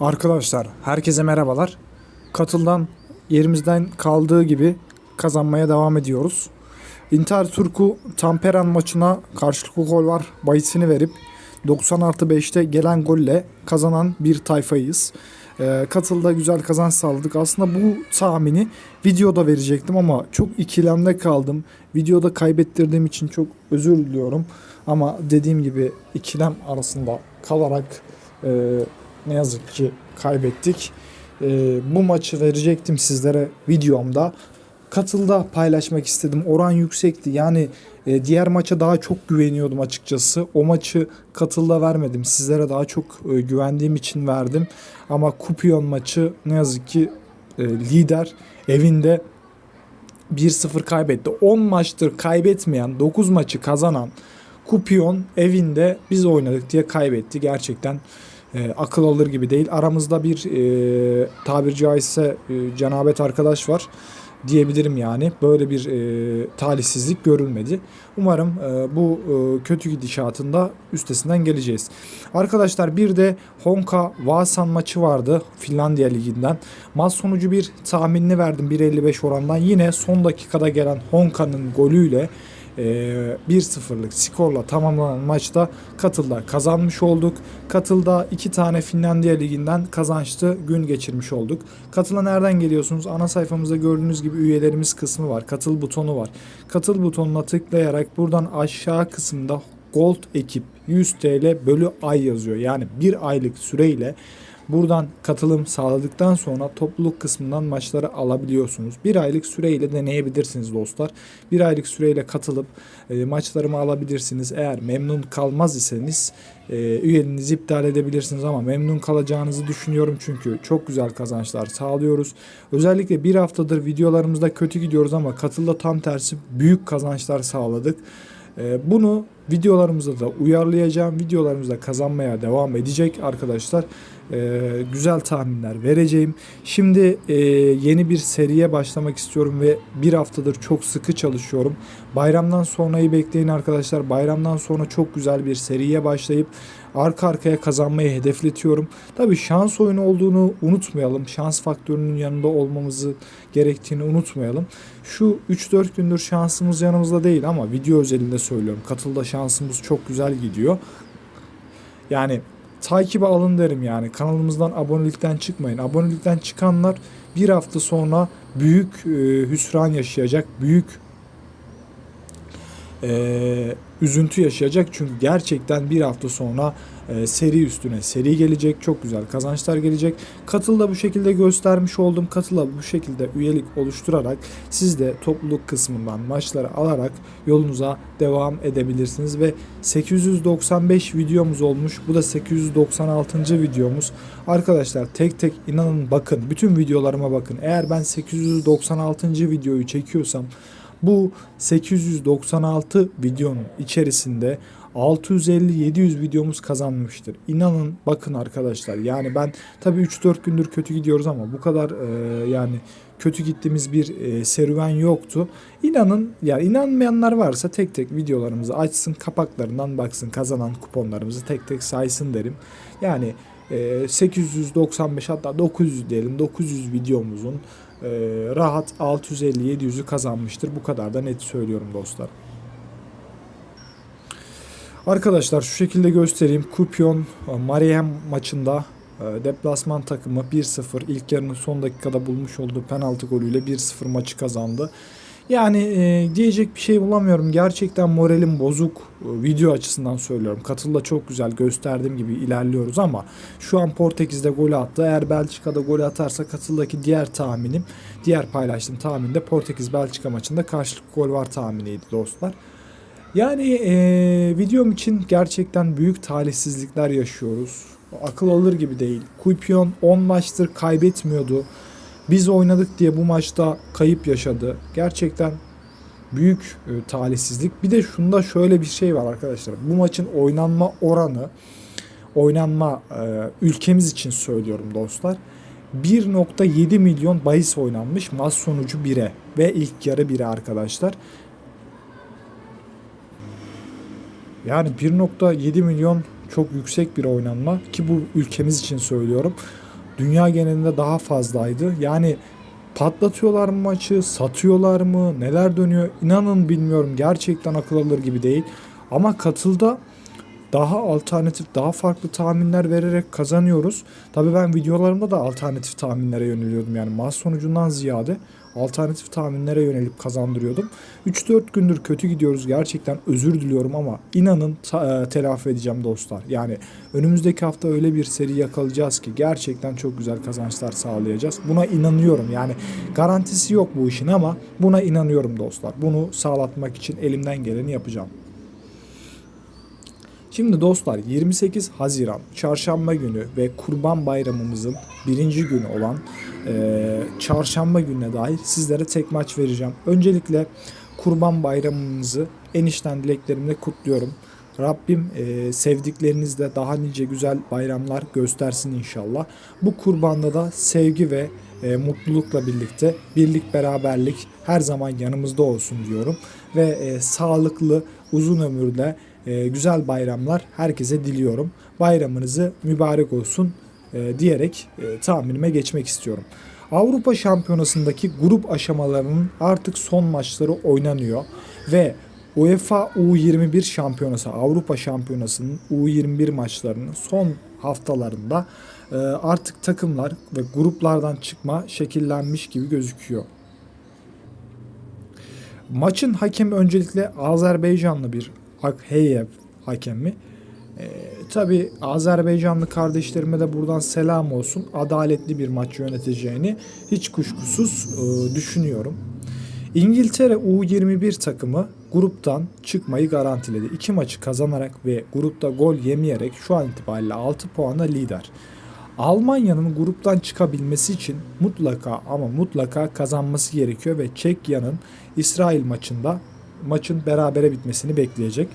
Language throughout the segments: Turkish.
Arkadaşlar herkese merhabalar. Katıldan yerimizden kaldığı gibi kazanmaya devam ediyoruz. Inter Turku Tamperan maçına karşılıklı gol var. Bahisini verip 90 artı 5'te gelen golle kazanan bir tayfayız. Ee, katılda güzel kazanç sağladık. Aslında bu tahmini videoda verecektim ama çok ikilemde kaldım. Videoda kaybettirdiğim için çok özür diliyorum. Ama dediğim gibi ikilem arasında kalarak e, ne yazık ki kaybettik. E, bu maçı verecektim sizlere videomda. Katılda paylaşmak istedim. Oran yüksekti. Yani e, diğer maça daha çok güveniyordum açıkçası. O maçı katılda vermedim. Sizlere daha çok e, güvendiğim için verdim. Ama Kupion maçı ne yazık ki e, lider evinde 1-0 kaybetti. 10 maçtır kaybetmeyen, 9 maçı kazanan Kupion evinde biz oynadık diye kaybetti. Gerçekten e, akıl alır gibi değil. Aramızda bir e, tabiri caizse e, cenabet arkadaş var diyebilirim yani. Böyle bir e, talihsizlik görülmedi. Umarım e, bu e, kötü gidişatında üstesinden geleceğiz. Arkadaşlar bir de Honka Vasan maçı vardı Finlandiya liginden. Maç sonucu bir tahminini verdim 1.55 orandan. Yine son dakikada gelen Honka'nın golüyle 1-0'lık skorla tamamlanan maçta Katıl'da kazanmış olduk. Katıl'da iki tane Finlandiya Ligi'nden kazançlı gün geçirmiş olduk. Katıl'a nereden geliyorsunuz? Ana sayfamızda gördüğünüz gibi üyelerimiz kısmı var. Katıl butonu var. Katıl butonuna tıklayarak buradan aşağı kısımda Gold ekip 100 TL bölü ay yazıyor. Yani bir aylık süreyle Buradan katılım sağladıktan sonra topluluk kısmından maçları alabiliyorsunuz. Bir aylık süreyle deneyebilirsiniz dostlar. Bir aylık süreyle katılıp e, maçlarımı alabilirsiniz. Eğer memnun kalmaz iseniz e, üyeliğinizi iptal edebilirsiniz ama memnun kalacağınızı düşünüyorum çünkü çok güzel kazançlar sağlıyoruz. Özellikle bir haftadır videolarımızda kötü gidiyoruz ama katılda tam tersi büyük kazançlar sağladık. Ee, Bunu videolarımızda da uyarlayacağım. Videolarımızda kazanmaya devam edecek arkadaşlar. Ee, güzel tahminler vereceğim. Şimdi e, yeni bir seriye başlamak istiyorum ve bir haftadır çok sıkı çalışıyorum. Bayramdan sonrayı bekleyin arkadaşlar. Bayramdan sonra çok güzel bir seriye başlayıp arka arkaya kazanmayı hedefletiyorum. Tabii şans oyunu olduğunu unutmayalım. Şans faktörünün yanında olmamızı gerektiğini unutmayalım. Şu 3-4 gündür şansımız yanımızda değil ama video özelinde söylüyorum. Katılda şansımız çok güzel gidiyor. Yani takibe alın derim yani. Kanalımızdan abonelikten çıkmayın. Abonelikten çıkanlar bir hafta sonra büyük e, hüsran yaşayacak. Büyük e, üzüntü yaşayacak. Çünkü gerçekten bir hafta sonra e, seri üstüne seri gelecek. Çok güzel kazançlar gelecek. Katılda bu şekilde göstermiş oldum. Katıla bu şekilde üyelik oluşturarak siz de topluluk kısmından maçları alarak yolunuza devam edebilirsiniz ve 895 videomuz olmuş. Bu da 896. videomuz. Arkadaşlar tek tek inanın bakın. Bütün videolarıma bakın. Eğer ben 896. videoyu çekiyorsam bu 896 videonun içerisinde 650-700 videomuz kazanmıştır. İnanın bakın arkadaşlar yani ben tabii 3-4 gündür kötü gidiyoruz ama bu kadar e, yani kötü gittiğimiz bir e, serüven yoktu. İnanın yani inanmayanlar varsa tek tek videolarımızı açsın kapaklarından baksın kazanan kuponlarımızı tek tek saysın derim. Yani e, 895 hatta 900 diyelim 900 videomuzun e, rahat 650-700'ü kazanmıştır. Bu kadar da net söylüyorum dostlar. Arkadaşlar şu şekilde göstereyim. Kupyon Mariem maçında e, deplasman takımı 1-0 ilk yarının son dakikada bulmuş olduğu penaltı golüyle 1-0 maçı kazandı. Yani e, diyecek bir şey bulamıyorum. Gerçekten moralim bozuk. E, video açısından söylüyorum. Katılda çok güzel gösterdiğim gibi ilerliyoruz ama şu an Portekiz'de gol attı. Eğer Belçika'da gol atarsa katıldaki diğer tahminim, diğer paylaştığım tahminde Portekiz Belçika maçında karşılık gol var tahminiydi dostlar. Yani e, videom için gerçekten büyük talihsizlikler yaşıyoruz. Akıl alır gibi değil. Kuipion 10 maçtır kaybetmiyordu. Biz oynadık diye bu maçta kayıp yaşadı. Gerçekten büyük e, talihsizlik. Bir de şunda şöyle bir şey var arkadaşlar. Bu maçın oynanma oranı, oynanma e, ülkemiz için söylüyorum dostlar. 1.7 milyon bahis oynanmış maç sonucu 1'e ve ilk yarı 1'e arkadaşlar. Yani 1.7 milyon çok yüksek bir oynanma ki bu ülkemiz için söylüyorum. Dünya genelinde daha fazlaydı. Yani patlatıyorlar mı maçı, satıyorlar mı, neler dönüyor inanın bilmiyorum. Gerçekten akıl alır gibi değil. Ama katılda daha alternatif, daha farklı tahminler vererek kazanıyoruz. Tabii ben videolarımda da alternatif tahminlere yöneliyordum. Yani maç sonucundan ziyade alternatif tahminlere yönelip kazandırıyordum. 3-4 gündür kötü gidiyoruz. Gerçekten özür diliyorum ama inanın ta- e, telafi edeceğim dostlar. Yani önümüzdeki hafta öyle bir seri yakalayacağız ki gerçekten çok güzel kazançlar sağlayacağız. Buna inanıyorum. Yani garantisi yok bu işin ama buna inanıyorum dostlar. Bunu sağlatmak için elimden geleni yapacağım. Şimdi dostlar 28 Haziran çarşamba günü ve Kurban Bayramımızın birinci günü olan e, çarşamba gününe dair sizlere tek maç vereceğim. Öncelikle Kurban Bayramımızı en içten dileklerimle kutluyorum. Rabbim e, sevdiklerinizle daha nice güzel bayramlar göstersin inşallah. Bu kurbanda da sevgi ve e, mutlulukla birlikte birlik beraberlik her zaman yanımızda olsun diyorum. Ve e, sağlıklı uzun ömürle e, güzel bayramlar herkese diliyorum. Bayramınızı mübarek olsun e, diyerek e, tahminime geçmek istiyorum. Avrupa Şampiyonası'ndaki grup aşamalarının artık son maçları oynanıyor ve UEFA U21 Şampiyonası, Avrupa Şampiyonası'nın U21 maçlarının son haftalarında e, artık takımlar ve gruplardan çıkma şekillenmiş gibi gözüküyor. Maçın hakemi öncelikle Azerbaycanlı bir Akheyev hakemi. Ee, Tabi Azerbaycanlı kardeşlerime de buradan selam olsun. Adaletli bir maç yöneteceğini hiç kuşkusuz e, düşünüyorum. İngiltere U21 takımı gruptan çıkmayı garantiledi. İki maçı kazanarak ve grupta gol yemeyerek şu an itibariyle 6 puanla lider. Almanya'nın gruptan çıkabilmesi için mutlaka ama mutlaka kazanması gerekiyor ve Çekya'nın İsrail maçında maçın berabere bitmesini bekleyecek.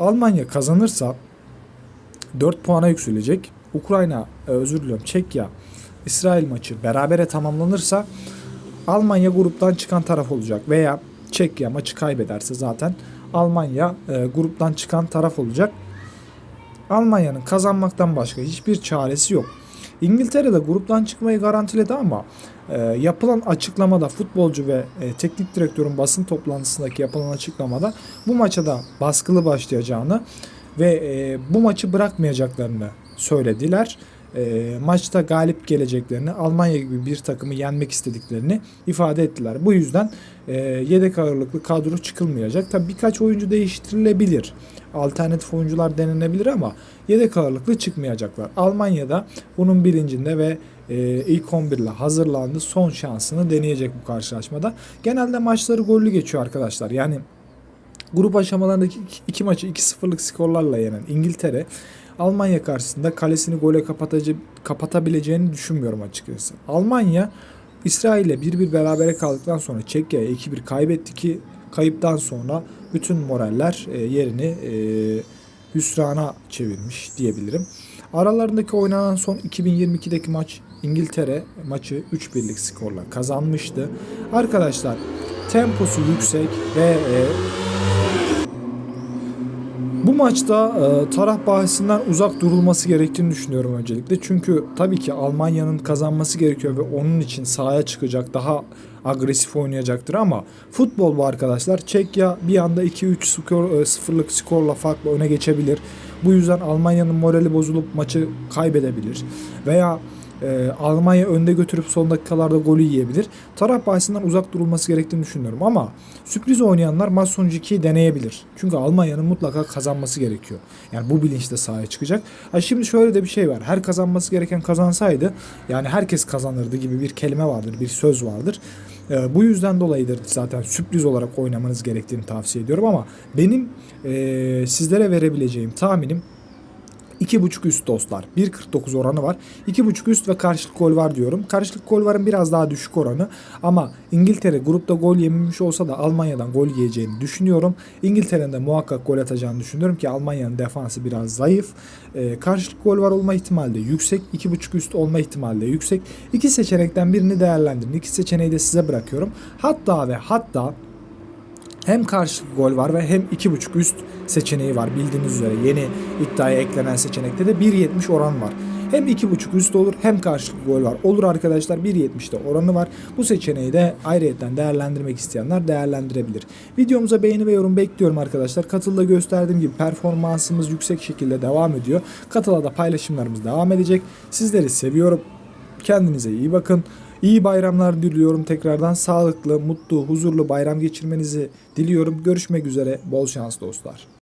Almanya kazanırsa 4 puana yükselecek. Ukrayna e, özür diliyorum Çekya İsrail maçı berabere tamamlanırsa Almanya gruptan çıkan taraf olacak veya Çekya maçı kaybederse zaten Almanya e, gruptan çıkan taraf olacak. Almanya'nın kazanmaktan başka hiçbir çaresi yok. İngiltere de gruptan çıkmayı garantiledi ama e, yapılan açıklamada futbolcu ve e, teknik direktörün basın toplantısındaki yapılan açıklamada bu maça da baskılı başlayacağını ve e, bu maçı bırakmayacaklarını söylediler. E, maçta galip geleceklerini, Almanya gibi bir takımı yenmek istediklerini ifade ettiler. Bu yüzden e, yedek ağırlıklı kadro çıkılmayacak. Tabii birkaç oyuncu değiştirilebilir. Alternatif oyuncular denenebilir ama yedek ağırlıklı çıkmayacaklar. Almanya'da bunun bilincinde ve e, ilk 11 ile hazırlandı. Son şansını deneyecek bu karşılaşmada. Genelde maçları gollü geçiyor arkadaşlar. Yani grup aşamalarındaki iki maçı 2-0'lık skorlarla yenen İngiltere Almanya karşısında kalesini gole kapatabileceğini düşünmüyorum açıkçası. Almanya İsrail ile 1-1 berabere kaldıktan sonra Çekya'ya 2-1 kaybetti ki kayıptan sonra bütün moraller e, yerini e, hüsrana çevirmiş diyebilirim. Aralarındaki oynanan son 2022'deki maç İngiltere maçı 3-1'lik skorla kazanmıştı. Arkadaşlar temposu yüksek ve e, bu maçta e, taraf bahisinden uzak durulması gerektiğini düşünüyorum öncelikle. Çünkü tabii ki Almanya'nın kazanması gerekiyor ve onun için sahaya çıkacak, daha agresif oynayacaktır ama futbol bu arkadaşlar. Çekya bir anda 2-3 skor, e, sıfırlık skorla farklı öne geçebilir. Bu yüzden Almanya'nın morali bozulup maçı kaybedebilir. Veya e, Almanya önde götürüp son dakikalarda golü yiyebilir. Taraf bahsinden uzak durulması gerektiğini düşünüyorum ama sürpriz oynayanlar maç sonucu 2'yi deneyebilir. Çünkü Almanya'nın mutlaka kazanması gerekiyor. Yani bu bilinçle sahaya çıkacak. Ha şimdi şöyle de bir şey var. Her kazanması gereken kazansaydı yani herkes kazanırdı gibi bir kelime vardır, bir söz vardır. E, bu yüzden dolayıdır zaten sürpriz olarak oynamanız gerektiğini tavsiye ediyorum ama benim e, sizlere verebileceğim tahminim 2.5 üst dostlar. 1.49 oranı var. 2.5 üst ve karşılık gol var diyorum. Karşılık gol varın biraz daha düşük oranı. Ama İngiltere grupta gol yememiş olsa da Almanya'dan gol yiyeceğini düşünüyorum. İngiltere'nin de muhakkak gol atacağını düşünüyorum ki Almanya'nın defansı biraz zayıf. Ee, karşılık gol var olma ihtimali de yüksek. 2.5 üst olma ihtimali de yüksek. İki seçenekten birini değerlendirin. İki seçeneği de size bırakıyorum. Hatta ve hatta hem karşılık gol var ve hem 2.5 üst seçeneği var. Bildiğiniz üzere yeni iddiaya eklenen seçenekte de 1.70 oran var. Hem 2.5 üst olur hem karşılıklı gol var. Olur arkadaşlar 1.70'de oranı var. Bu seçeneği de ayrıyetten değerlendirmek isteyenler değerlendirebilir. Videomuza beğeni ve yorum bekliyorum arkadaşlar. Katılda gösterdiğim gibi performansımız yüksek şekilde devam ediyor. Katıla da paylaşımlarımız devam edecek. Sizleri seviyorum. Kendinize iyi bakın. İyi bayramlar diliyorum tekrardan. Sağlıklı, mutlu, huzurlu bayram geçirmenizi diliyorum. Görüşmek üzere. Bol şans dostlar.